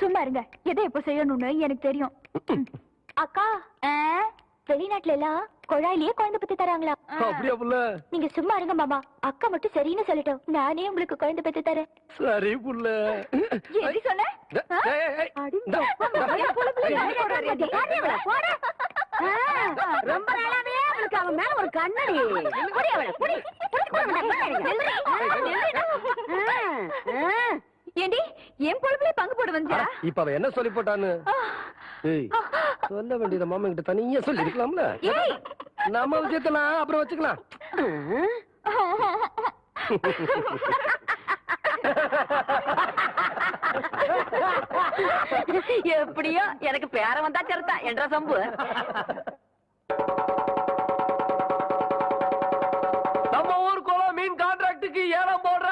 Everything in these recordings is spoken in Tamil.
சும்மா இருங்க. எதை எப்ப செய்யணும்னு எனக்கு தெரியும். அக்கா வெளிநாட்டுல எல்லாம் குழாயிலேயே குழந்தை பத்தி தராங்களா? நீங்க சும்மா இருங்க மாமா. அக்கா மட்டும் சரின்னு சொல்லட்டும். நானே உங்களுக்கு குழந்தை பத்தி தரேன். சரி புள்ள. சொன்ன? ரொம்ப நாளாவே அவளுக்கு அவன் மேல ஒரு கண்ணடி. புடி அவளை, புடி. ஏண்டி என் பொழுப்புல பங்கு போட வந்தியா? அட, இப்ப அவ என்ன சொல்லி போட்டான்னு? சொல்ல வேண்டியத மாமா கிட்ட தனியா சொல்லி இருக்கலாம்ல. நம்ம விஷயத்தெல்லாம் அப்புறம் வச்சுக்கலாம். எப்படியோ எனக்கு பேர வந்தா சரிதா என்ற சம்பு. நம்ம ஊர் குளம் மீன் கான்ட்ராக்டுக்கு ஏலம் போடுறாங்க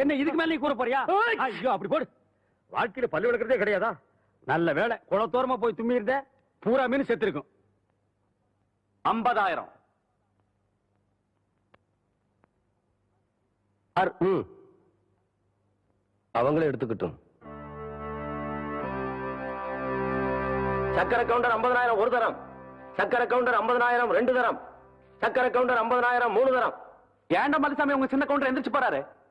என்ன இதுக்கு மேல நீ கூற போறியா? ஐயோ அப்படி போடு. வாழ்க்கையில பல்லு விளக்குறதே கிடையாதா? நல்ல வேலை குளத்தோரமா போய் தும்மி இருந்த பூரா மீன் செத்து இருக்கும் ஐம்பதாயிரம். அவங்களே எடுத்துக்கிட்டும். சக்கர கவுண்டர் ஐம்பதனாயிரம் ஒரு தரம். சக்கர கவுண்டர் ஐம்பதனாயிரம் ரெண்டு தரம். சக்கர கவுண்டர் ஐம்பதனாயிரம் மூணு தரம். ஏன்டா மதுசாமி உங்க சின்ன கவுண்டர் எந்திரிச்சு போறாரு?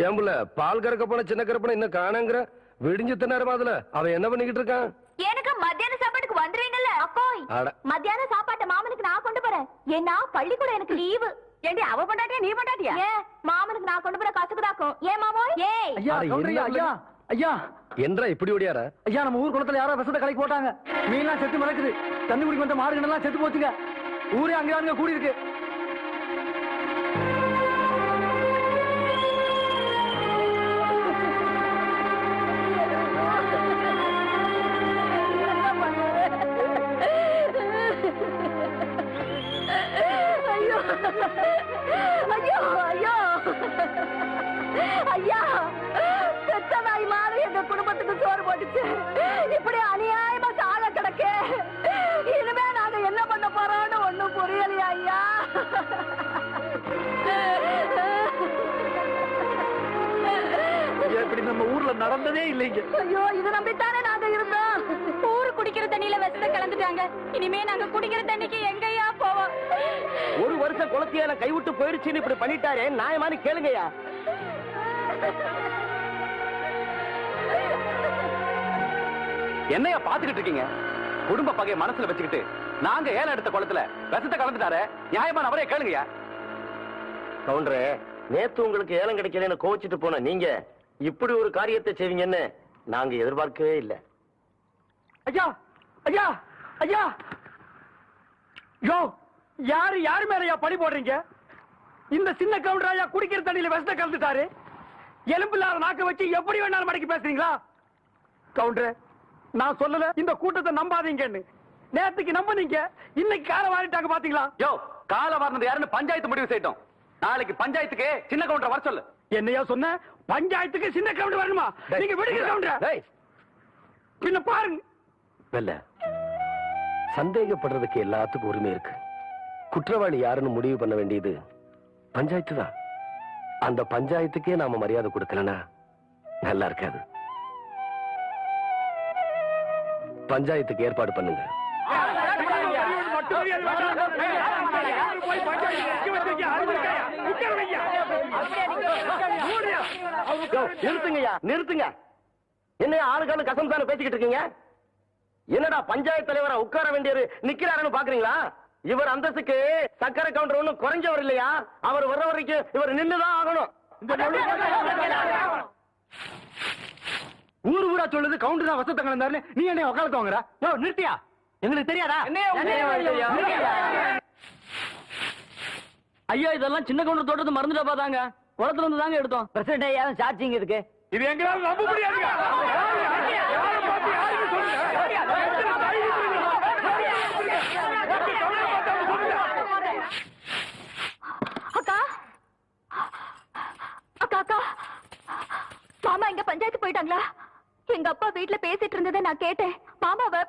ஏன் புள்ள பால் கறக்க போன சின்ன கருப்பனை இன்னும் காணங்கிற விடிஞ்சு நேரமா அதுல? அவன் என்ன பண்ணிக்கிட்டு இருக்கான் எனக்கு மத்தியான சாப்பாட்டுக்கு வந்துருவீங்கல்ல அட. மத்தியான சாப்பாட்டை மாமனுக்கு நான் கொண்டு போறேன். ஏன்னா பள்ளிக்கூடம் எனக்கு லீவு. ஏண்டி அவ பொண்டாட்டியா நீ பொண்டாட்டியா? ஏன் மாமனுக்கு நான் கொண்டு போற ஏய் ஐயா அட, கவுண்டரையா, என்ன ஐயா? ஐயா. என்றா இப்படி ஓடியார? ஐயா நம்ம ஊர் குளத்துல யாரோ விஷத்தை கலக்கி போட்டாங்க. மீன்லாம் செத்து மிளக்குது தண்ணி குடிக்க வந்த மாடுகள் செத்து போச்சுங்க. ஊரே அங்கே அங்க கூடி இருக்கு இப்படி நம்ம ஊர்ல நடந்ததே இல்லைங்க. ஐயோ இது நம்பித்தானே நாங்க இருந்தோம். ஊரு குடிக்கிற தண்ணியில விஷத்தை கலந்துட்டாங்க. இனிமே நாங்க குடிக்கிற தண்ணிக்கு எங்கயா போவோம்? ஒரு வருஷம் குளத்தியால கைவிட்டு போயிடுச்சுன்னு இப்படி பண்ணிட்டாரே நியாயமானு கேளுங்கய்யா. என்னையா பாத்துக்கிட்டு இருக்கீங்க? குடும்ப பகைய மனசுல வச்சுக்கிட்டு நாங்க ஏலம் எடுத்த குளத்துல விஷத்தை கலந்துட்டாரு. நியாயமான அவரே கேளுங்கய்யா. கவுண்டரே நேத்து உங்களுக்கு ஏலம் கிடைக்கலன்னு கோச்சிட்டு போன நீங்க இப்படி ஒரு காரியத்தை செய்வீங்கன்னு நாங்க எதிர்பார்க்கவே இல்ல. ஐயா ஐயா ஐயா. யோ யாரு யாரு மேலயா பழி போடுறீங்க? இந்த சின்ன கவுண்டர் ஐயா குடிக்கிற தண்ணியில விஷத்தை கலந்துட்டாரு. எலும்பு இல்லாத நாக்க வச்சு எப்படி வேணாலும் மடக்கி பேசுறீங்களா? கவுண்டர் நான் சொல்லல இந்த கூட்டத்தை நம்பாதீங்கன்னு. நேத்துக்கு நம்புனீங்க இன்னைக்கு கால வாரிட்டாங்க பாத்தீங்களா? யோ கால வாரினது யாருன்னு பஞ்சாயத்து முடிவு செய்யட்டும். நாளைக்கு பஞ்சாயத்துக்கு சின்ன கவுண்டர் வர சொல்லு. என்னையா சொன்ன? பஞ்சாயத்துக்கு சின்ன கவுண்டர் வரணுமா? நீங்க விடுங்க கவுண்டர் பின்ன பாருங்க. வெல்ல. சந்தேகப்படுறதுக்கு எல்லாத்துக்கும் உரிமை இருக்கு. குற்றவாளி யாருன்னு முடிவு பண்ண வேண்டியது பஞ்சாயத்து தான். அந்த பஞ்சாயத்துக்கே நாம மரியாதை கொடுக்கலனா நல்லா இருக்காது. பஞ்சாயத்துக்கு ஏற்பாடு பண்ணுங்க. நிறுத்துங்கய்யா நிறுத்துங்க. என்ன ஆளுக்கான கசம் தானே பேசிக்கிட்டு இருக்கீங்க? என்னடா பஞ்சாயத்து தலைவரா உட்கார வேண்டியவர் நிக்கிறாருன்னு பாக்குறீங்களா? இவர் அந்தஸ்துக்கு சக்கரை கவுண்டர் ஒண்ணும் குறைஞ்சவர் இல்லையா? அவர் வர்ற வரைக்கும் இவர் நின்னுதான் ஆகணும். ஊரு ஊரா சொல்லுது கவுண்டர் தான் வசத்தங்க நீ என்ன உட்காந்து வாங்குற? நிறுத்தியா? எங்களுக்கு தெரியாதா ஐயா இதெல்லாம் சின்ன கவுண்டர் தோட்டத்தை மறந்துட்டா பாத்தாங்க குளத்துல இருந்து தாங்க எடுத்தோம் பிரசிடண்ட் ஐயா சார்ஜிங் இருக்கு இது எங்களால நம்ப சொல்லுங்க? அக்கா அக்கா அக்கா மாமா எங்க பஞ்சாயத்து போயிட்டாங்களா எங்க அப்பா வீட்ல பேசிட்டு இருந்ததை நான் கேட்டேன்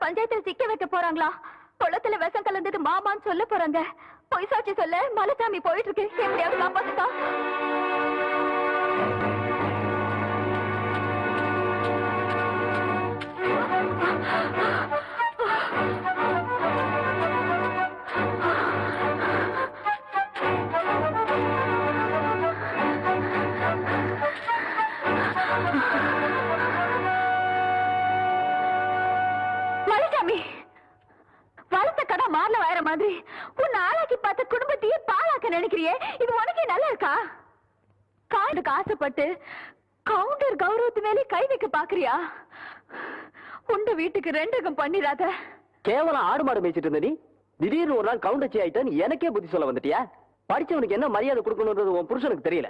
பஞ்சாயத்துல சிக்க வைக்க போறாங்களா? குளத்துல விஷம் கலந்தது மாமான்னு சொல்ல போறாங்க. பொய் சாட்சி சொல்ல மலைசாமி போயிட்டு இருக்கு எப்படியாவது காப்பாத்துக்கா மலைசாமி உண்ட வீட்டுக்கு பண்ணிடாத கேவலம் ஆடு மாடு மேய்ச்சிட்டு இருந்த நீ? திடீர்னு ஒரு நாள் கவுண்டச்சி ஆயிட்டேன்னு எனக்கே புத்தி சொல்ல வந்துட்டியா? படிச்சவனுக்கு என்ன மரியாதை கொடுக்கணும்ன்றது உன் புருஷனுக்கு தெரியல.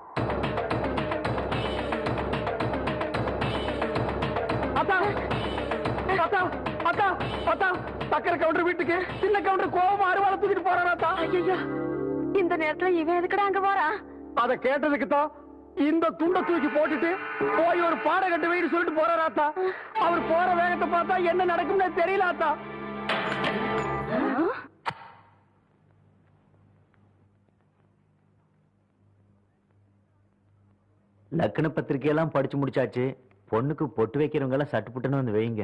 அத்தா அத்தா அத்தா சக்கரை கவுண்டர் வீட்டுக்கு சின்ன கவுண்டர் கோபமா அருவாளை தூக்கிட்டு போறாரா ஐயோ இந்த நேரத்துல இவன் எதுக்குடா அங்க போறான் அத கேட்டதுக்கு தான் இந்த துண்டை தூக்கி போட்டுட்டு போய் ஒரு பாட கட்டு வைன்னு சொல்லிட்டு போறாராத்தா அவர் போற வேகத்தை பார்த்தா என்ன நடக்கும்னு தெரியல ஆத்தா. லக்ன பத்திரிக்கையெல்லாம் படிச்சு முடிச்சாச்சு. பொண்ணுக்கு பொட்டு வைக்கிறவங்க எல்லாம் சட்டு புட்டுன்னு வந்து வைங்க.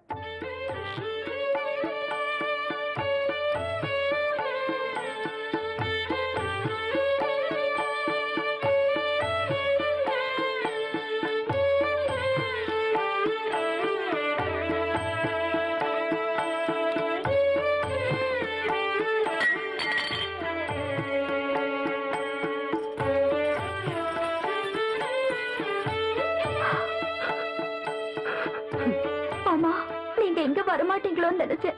நீங்க எங்க வரமாட்டீங்களோன்னு நினைச்சேன்.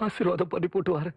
ஆசீர்வாதம் பண்ணி போட்டு வரேன்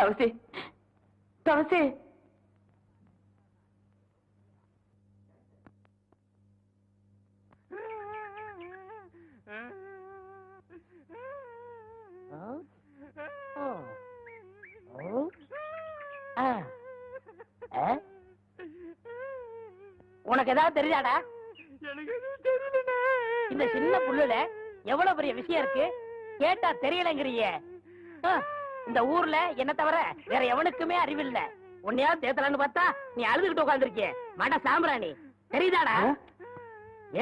துளசி. துளசி. உனக்கு ஏதாவது தெரியாதா இந்த சின்ன புல்லுல எவ்வளவு பெரிய விஷயம் இருக்கு? கேட்டா தெரியலங்கிறிய. இந்த ஊர்ல என்ன தவிர வேற எவனுக்குமே அறிவில்ல உன்னையா தேத்தலான்னு பார்த்தா நீ அழுதுகிட்டு உட்காந்துருக்கிய மட சாம்பிராணி. தெரியுதாடா?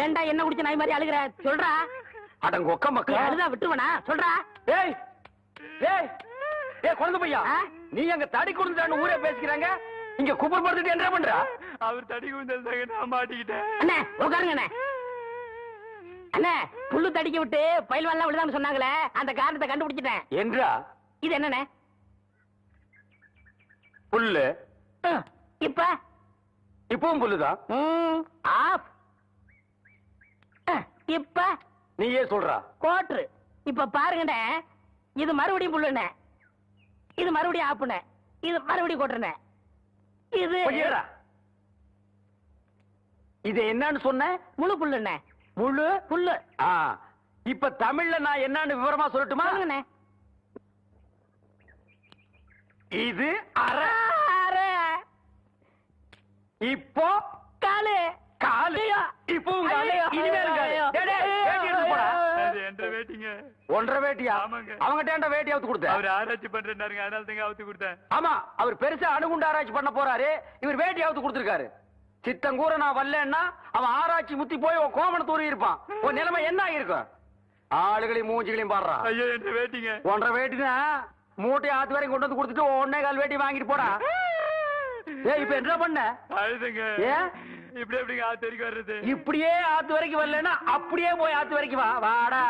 ஏன்டா என்ன குடிச்ச நாய் மாதிரி அழுகுற? சொல்றா. அடங்க ஒக்க மக்களா. அழுதா விட்டுவனா சொல்றா. ஏய்! ஏய்! ஏய் குழந்தை பையா? நீ அங்க தடி கொடுத்துட்டான்னு ஊரே பேசிக்கிறாங்க. இங்க குப்பர் படுத்துட்டு என்ன பண்ற? அவர் தடி குந்தல் நான் மாட்டிக்கிட்டேன். அண்ணே உட்காருங்க அண்ணே. அண்ணே புல்லு தடிக்க விட்டு பயில்வான்லாம் விழுதான்னு சொன்னாங்களே அந்த காரணத்தை கண்டுபிடிச்சிட்டேன். என்றா? இது என்னண்ணே? புல்லு. இப்ப? இப்பவும் புல்லுதான் அஹ், இப்ப? நீயே சொல்றா. கோட்ரு. இப்ப பாருங்கண்ணே. இது மறுபடியும் புல்லுண்ணே. இது மறுபடியும் ஆப்புண்ணே. இது மறுபடியும் கோட்டுண்ணே இது இது என்னன்னு சொன்ன? முழு புல்லுண்ணே. முழு? புல்லு. ஆ இப்ப தமிழ்ல நான் என்னன்னு விவரமா சொல்லட்டுமா சொல்லுங்கண்ணே இது அரை அரை, இப்போ காலு காலு இப்பவும் காலு ஐயோ, இனிமேல் காலு ஐயோ, டேய், டேய், வேட்டி எடுத்து போடா. அது என்ற வேட்டிங்க. ஒன்றரை வேட்டியா. அவங்கிட்ட ஏன்டா வேட்டி அவுத்து கொடுத்த? அவர் ஆராய்ச்சி பண்றாருங்க அதனால தாங்க அவுத்து கொடுத்தேன். ஆமா. அவர் பெருசா அணுகுண்டு ஆராய்ச்சி பண்ண போறாரு. இவர் வேட்டி அவுத்து கொடுத்திருக்காரு. சித்தங்கூர நான் வரலன்னா அவன் ஆராய்ச்சி முத்தி போய் உன் கோமண தூரி இருப்பான். உன் நிலைமை என்ன ஆகிருக்கும் ஆளுகளையும் மூஞ்சிகளையும் பாடுறான் ஐயோ என்ற வேட்டிங்க. ஒன்றரை வேட்டினா மூட்டை ஆத்து வரைக்கும் கொண்டு வந்து கொடுத்துட்டு ஒன்னே கால் வேட்டி வாங்கிட்டு போடா. ஏய் இப்ப என்ன பண்ண? அழுதுங்க ஏன்? இப்படி எப்படிங்க ஆத்து வரைக்கும் வர்றது? இப்படியே ஆத்து வரைக்கும் வரலன்னா அப்படியே போய் ஆத்து வரைக்கும் வா. வாடா.